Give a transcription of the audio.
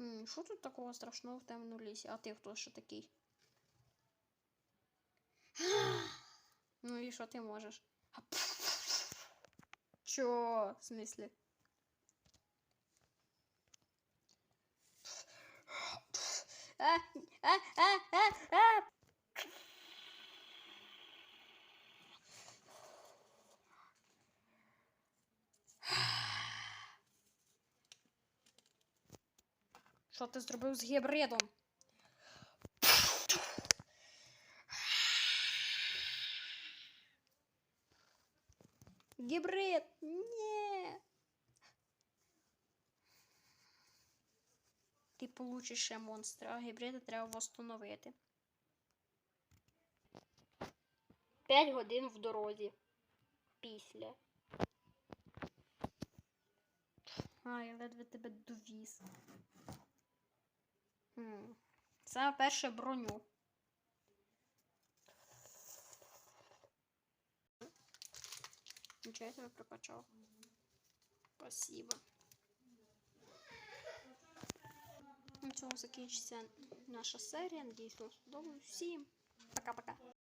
М, Що тут такого страшного в темному лісі? А ти хто ще такий? Ну і що ти можеш? Чо? В смислі? А, а, а, а, Що ти зробив з гібридом? Гібрид! Ні. Ти получиш ще монстра, а гібрида треба восстановити. П'ять годин в дорозі. Після. А, я ледве тебе довіз. Саме перше броню. Нічого я тебе прокачав. Спасибо. На цьому закінчиться наша серія. Надіюсь, вам сподобалось. Всім пока-пока.